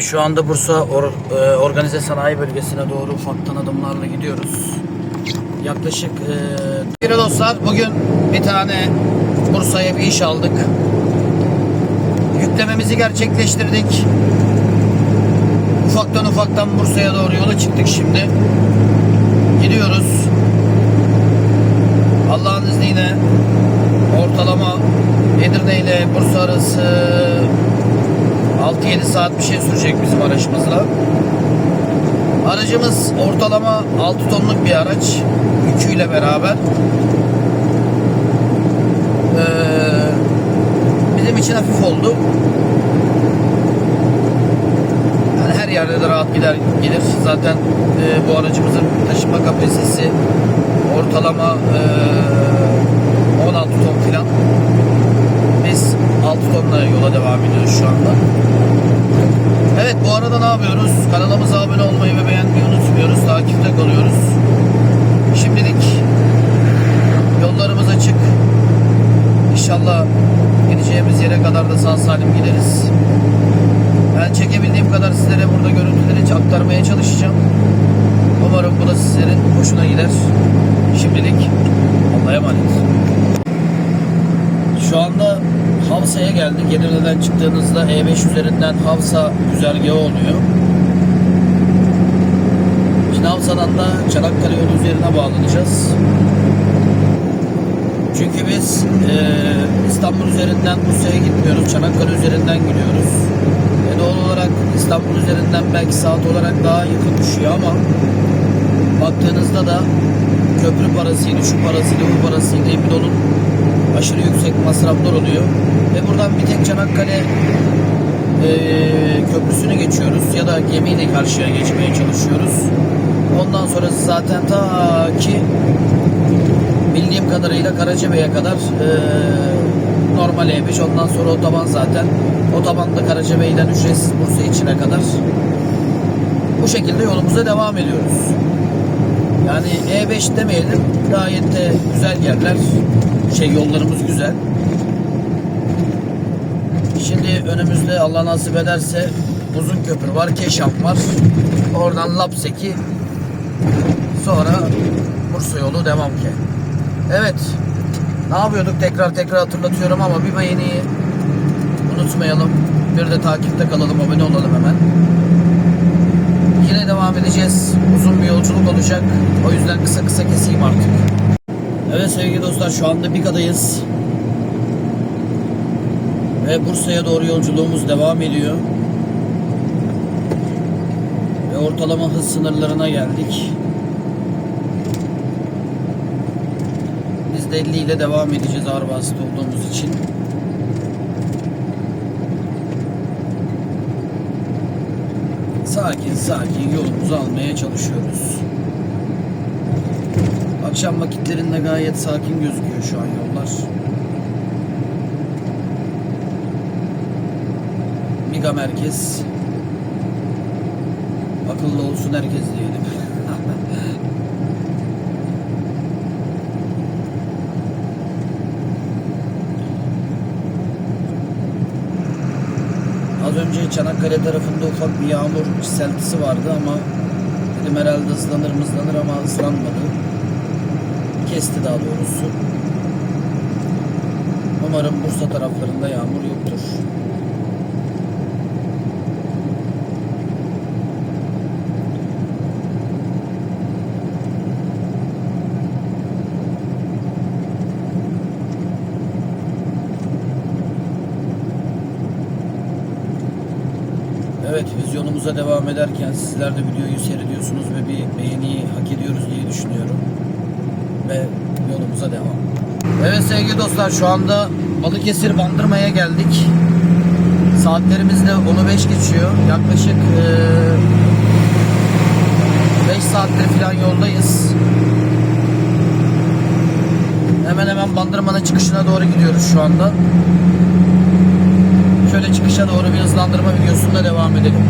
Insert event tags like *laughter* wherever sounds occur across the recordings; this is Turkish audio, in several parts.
Şu anda Bursa Or- e, Organize Sanayi Bölgesi'ne doğru ufaktan adımlarla gidiyoruz. Yaklaşık e, dostlar bugün bir tane Bursa'ya bir iş aldık. Yüklememizi gerçekleştirdik. Ufaktan ufaktan Bursa'ya doğru yola çıktık şimdi. Gidiyoruz. Allah'ın izniyle ortalama Edirne ile Bursa arası 6-7 saat bir şey sürecek bizim aracımızla. Aracımız ortalama 6 tonluk bir araç. Yüküyle beraber. Ee, bizim için hafif oldu. Yani her yerde de rahat gider gelir. Zaten e, bu aracımızın taşıma kapasitesi ortalama e, 16 ton filan. Biz 6 tonla yola devam ediyoruz şu anda. Evet bu arada ne yapıyoruz? Kanalımıza abone olmayı ve beğenmeyi unutmuyoruz. Takipte kalıyoruz. Şimdilik yollarımız açık. İnşallah gideceğimiz yere kadar da sağ salim gideriz. Ben çekebildiğim kadar sizlere burada görüntüleri aktarmaya çalışacağım. Umarım bu da sizlerin hoşuna gider. Şimdilik Allah'a emanet. Şu anda Havsa'ya geldik. Edirne'den çıktığınızda E5 üzerinden Havsa güzergahı oluyor. Şimdi Havsa'dan da Çanakkale yolu üzerine bağlanacağız. Çünkü biz e, İstanbul üzerinden Bursa'ya gitmiyoruz. Çanakkale üzerinden gidiyoruz. Doğal olarak İstanbul üzerinden belki saat olarak daha yakın düşüyor ama baktığınızda da köprü parasıydı, şu parasıydı, bu parasıydı, emin olun aşırı yüksek masraflar oluyor. Ve buradan bir tek Çanakkale e, köprüsünü geçiyoruz ya da gemiyle karşıya geçmeye çalışıyoruz. Ondan sonrası zaten ta ki bildiğim kadarıyla Karacabey'e kadar e, normal E5 ondan sonra otoban zaten. Otobanda Karacabey'den ücretsiz Bursa içine kadar. Bu şekilde yolumuza devam ediyoruz. Yani E5 demeyelim gayet de güzel yerler. Şey yollarımız güzel. Şimdi önümüzde Allah nasip ederse uzun köprü var, Keşan var. Oradan Lapseki sonra Bursa yolu devam ki. Evet. Ne yapıyorduk tekrar tekrar hatırlatıyorum ama bir beğeniyi unutmayalım. Bir de takipte kalalım, abone olalım hemen. Yine devam edeceğiz. Uzun bir yolculuk olacak. O yüzden kısa kısa keseyim artık. Evet sevgili dostlar şu anda Bika'dayız. Ve Bursa'ya doğru yolculuğumuz devam ediyor. Ve ortalama hız sınırlarına geldik. Biz de 50 ile devam edeceğiz ağır vasıta olduğumuz için. Sakin sakin yolumuzu almaya çalışıyoruz. Akşam vakitlerinde gayet sakin gözüküyor şu an yollar. Miga merkez. Akıllı olsun herkes diyelim. *laughs* Az önce Çanakkale tarafında ufak bir yağmur çiseltisi vardı ama dedim herhalde ıslanır mı ıslanır ama ıslanmadı. Kesti daha doğrusu. Umarım Bursa taraflarında yağmur yoktur. Evet vizyonumuza devam ederken sizler de videoyu seyrediyorsunuz ve bir beğeniyi hak ediyoruz diye düşünüyorum. Ve yolumuza devam. Evet sevgili dostlar şu anda Balıkesir Bandırma'ya geldik. Saatlerimiz de 10'u 5 geçiyor. Yaklaşık eee 5 saattir falan yoldayız. Hemen hemen Bandırma'nın çıkışına doğru gidiyoruz şu anda. Şöyle çıkışa doğru bir hızlandırma videosunda devam edelim.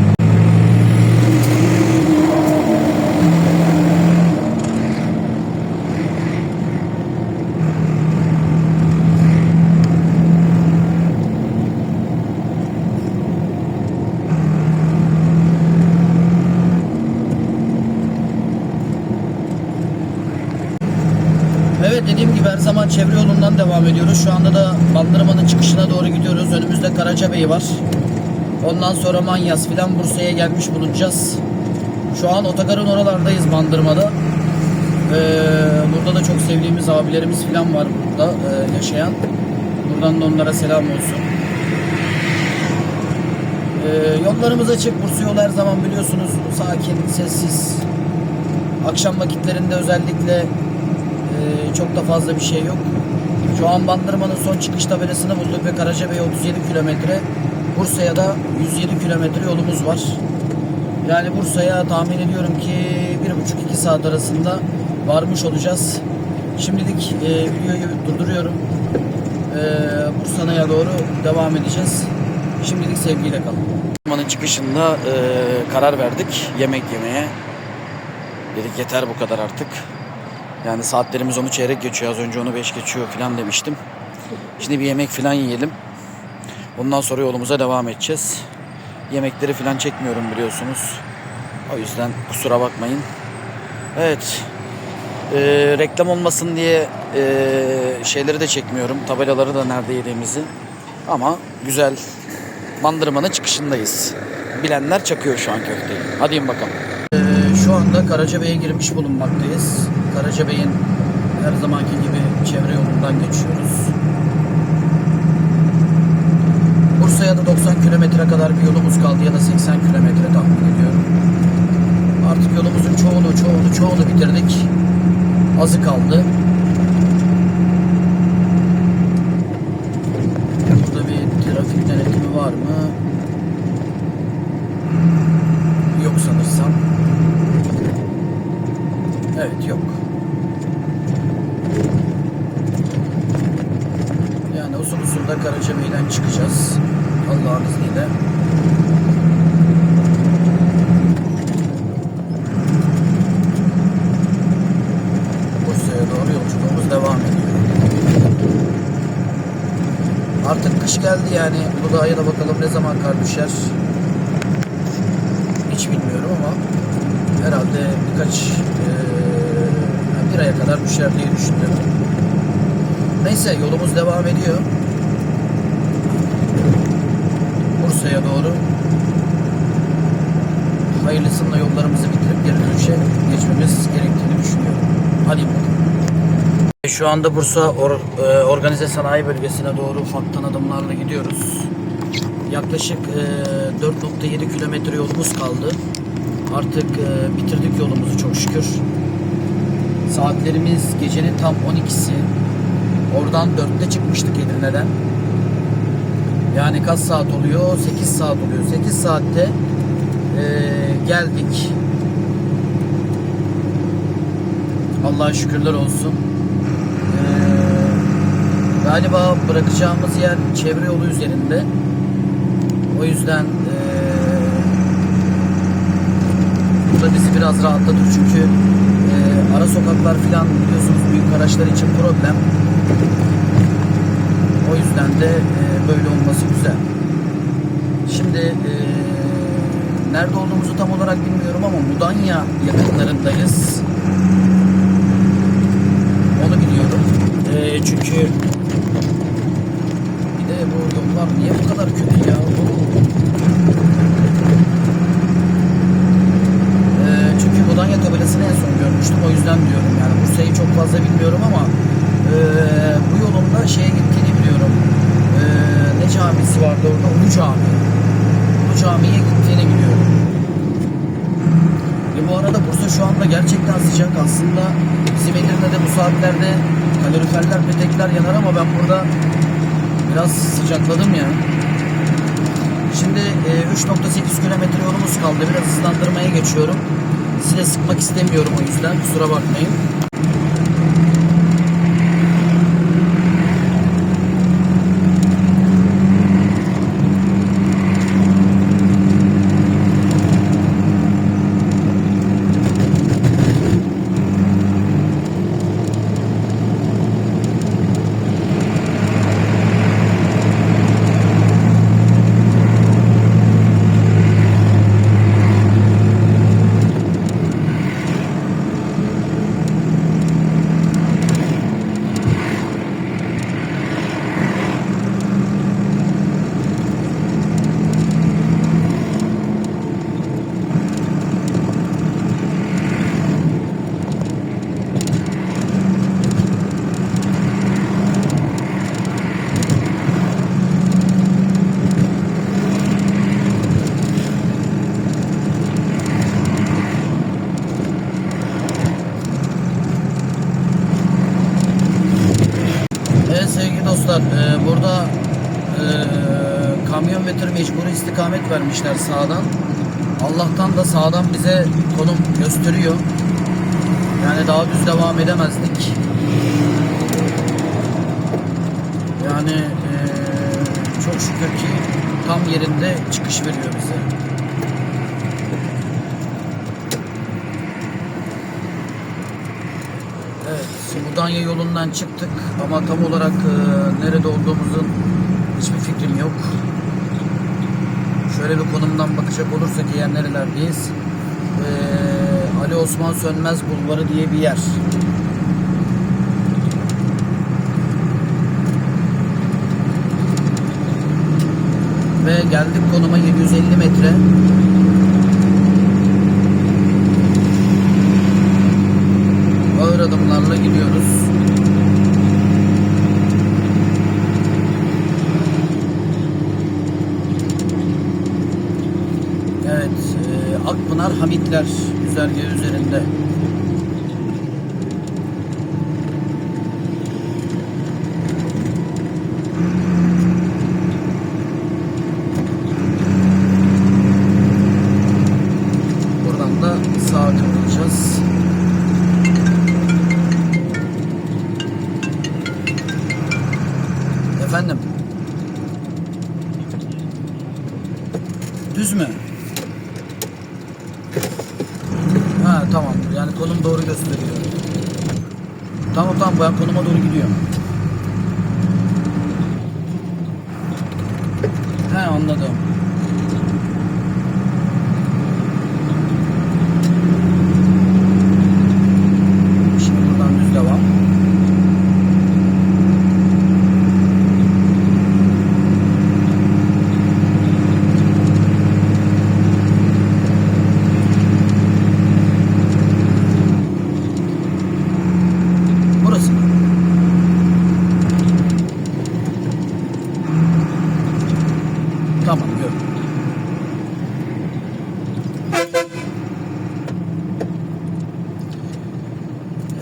Gibi her zaman çevre yolundan devam ediyoruz. Şu anda da Bandırma'nın çıkışına doğru gidiyoruz. Önümüzde Karacabey var. Ondan sonra Manyas filan Bursa'ya gelmiş bulunacağız. Şu an otogarın oralardayız Bandırma'da. Ee, burada da çok sevdiğimiz abilerimiz filan var burada e, yaşayan. Buradan da onlara selam olsun. Ee, yollarımız açık. Bursa yolu her zaman biliyorsunuz sakin, sessiz. Akşam vakitlerinde özellikle e, çok da fazla bir şey yok. Şu an Bandırma'nın son çıkış tabelasını bulduk ve Karacabey 37 kilometre. Bursa'ya da 107 kilometre yolumuz var. Yani Bursa'ya tahmin ediyorum ki 1,5-2 saat arasında varmış olacağız. Şimdilik e, videoyu durduruyorum. E, Bursa'ya doğru devam edeceğiz. Şimdilik sevgiyle kalın. Bandırma'nın çıkışında e, karar verdik yemek yemeye. Dedik yeter bu kadar artık. Yani saatlerimiz onu çeyrek geçiyor. Az önce onu beş geçiyor falan demiştim. Şimdi bir yemek falan yiyelim. Ondan sonra yolumuza devam edeceğiz. Yemekleri falan çekmiyorum biliyorsunuz. O yüzden kusura bakmayın. Evet. Ee, reklam olmasın diye ee, şeyleri de çekmiyorum. Tabelaları da nerede yediğimizi. Ama güzel. Bandırmanın çıkışındayız. Bilenler çakıyor şu an köfteyi. Hadi bakalım. Ee, şu anda Karacabey'e girmiş bulunmaktayız. Karacabey'in her zamanki gibi çevre yolundan geçiyoruz. Bursa'ya da 90 kilometre kadar bir yolumuz kaldı ya da 80 kilometre tahmin ediyorum. Artık yolumuzun çoğunu, çoğunu, çoğunu bitirdik. Azı kaldı. Burada bir trafik denetimi var mı? Yok sanırsam. Evet yok. Yani usul usul da Karacabey'den çıkacağız. Allah'ın izniyle. Bursa'ya doğru yolculuğumuz devam ediyor. Artık kış geldi yani. Uludağ'a da bakalım ne zaman kar düşer. Hiç bilmiyorum ama herhalde birkaç eee, bir aya kadar düşer diye düşünüyorum. Neyse yolumuz devam ediyor. Bursa'ya doğru hayırlısıyla yollarımızı bitirip geri dönüşe geçmemiz gerektiğini düşünüyorum. Hadi bakalım. Şu anda Bursa Or- e, Organize Sanayi Bölgesi'ne doğru ufaktan adımlarla gidiyoruz. Yaklaşık e, 4.7 kilometre yolumuz kaldı. Artık e, bitirdik yolumuzu çok şükür. Saatlerimiz gecenin tam 12'si. Oradan 4'te çıkmıştık Edirne'den. Yani kaç saat oluyor? 8 saat oluyor. 8 saatte e, geldik. Allah'a şükürler olsun. E, galiba bırakacağımız yer çevre yolu üzerinde. O yüzden e, bu da bizi biraz rahatlatır çünkü e, ara sokaklar falan biliyorsunuz büyük araçlar için problem. O yüzden de e, böyle olması güzel. Şimdi e, nerede olduğumuzu tam olarak bilmiyorum ama Mudanya yakınlarındayız. Onu biliyorum. E, çünkü bir de bu yollar niye bu kadar kötü ya? Çünkü Mudanya tabelasını en son görmüştüm. O yüzden diyorum yani Bursa'yı çok fazla bilmiyorum ama e, bu yolunda şeye gittiğini biliyorum. E, ne camisi vardı orada? Ulu Cami. Ulu Cami'ye gittiğini biliyorum. Ve bu arada Bursa şu anda gerçekten sıcak. Aslında bizim Edirne'de bu saatlerde kaloriferler, petekler yanar ama ben burada biraz sıcakladım ya. Şimdi e, 3.8 kilometre yolumuz kaldı. Biraz hızlandırmaya geçiyorum. Size sıkmak istemiyorum o yüzden. Kusura bakmayın. İstikamet vermişler sağdan. Allah'tan da sağdan bize konum gösteriyor. Yani daha düz devam edemezdik. Yani eee, çok şükür ki tam yerinde çıkış veriyor bize. Evet, Mudanya yolundan çıktık ama tam olarak eee, nerede olduğumuzun hiçbir fikrim yok. Şöyle bir konumdan bakacak olursak eğer nerelerdeyiz? Eee, Ali Osman Sönmez Bulvarı diye bir yer. Ve geldik konuma 750 metre. Ağır adımlarla gidiyoruz. Evet, e, Akpınar Hamitler güzergahı üzerinde. Buradan da sağa kıvrılacağız. Efendim. Düz mü? Ha tamam. Yani konum doğru gösteriyor. Tamam tamam ben konuma doğru gidiyorum. He anladım. Şimdi buradan düz devam. Burası mı? Tamam gördüm.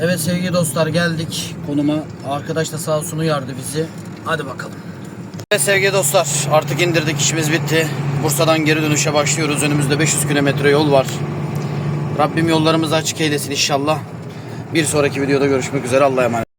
Evet sevgili dostlar geldik konuma. Arkadaş da sağ olsun uyardı bizi. Hadi bakalım. Evet sevgili dostlar artık indirdik işimiz bitti. Bursa'dan geri dönüşe başlıyoruz. Önümüzde 500 kilometre yol var. Rabbim yollarımızı açık eylesin inşallah. Bir sonraki videoda görüşmek üzere. Allah'a emanet.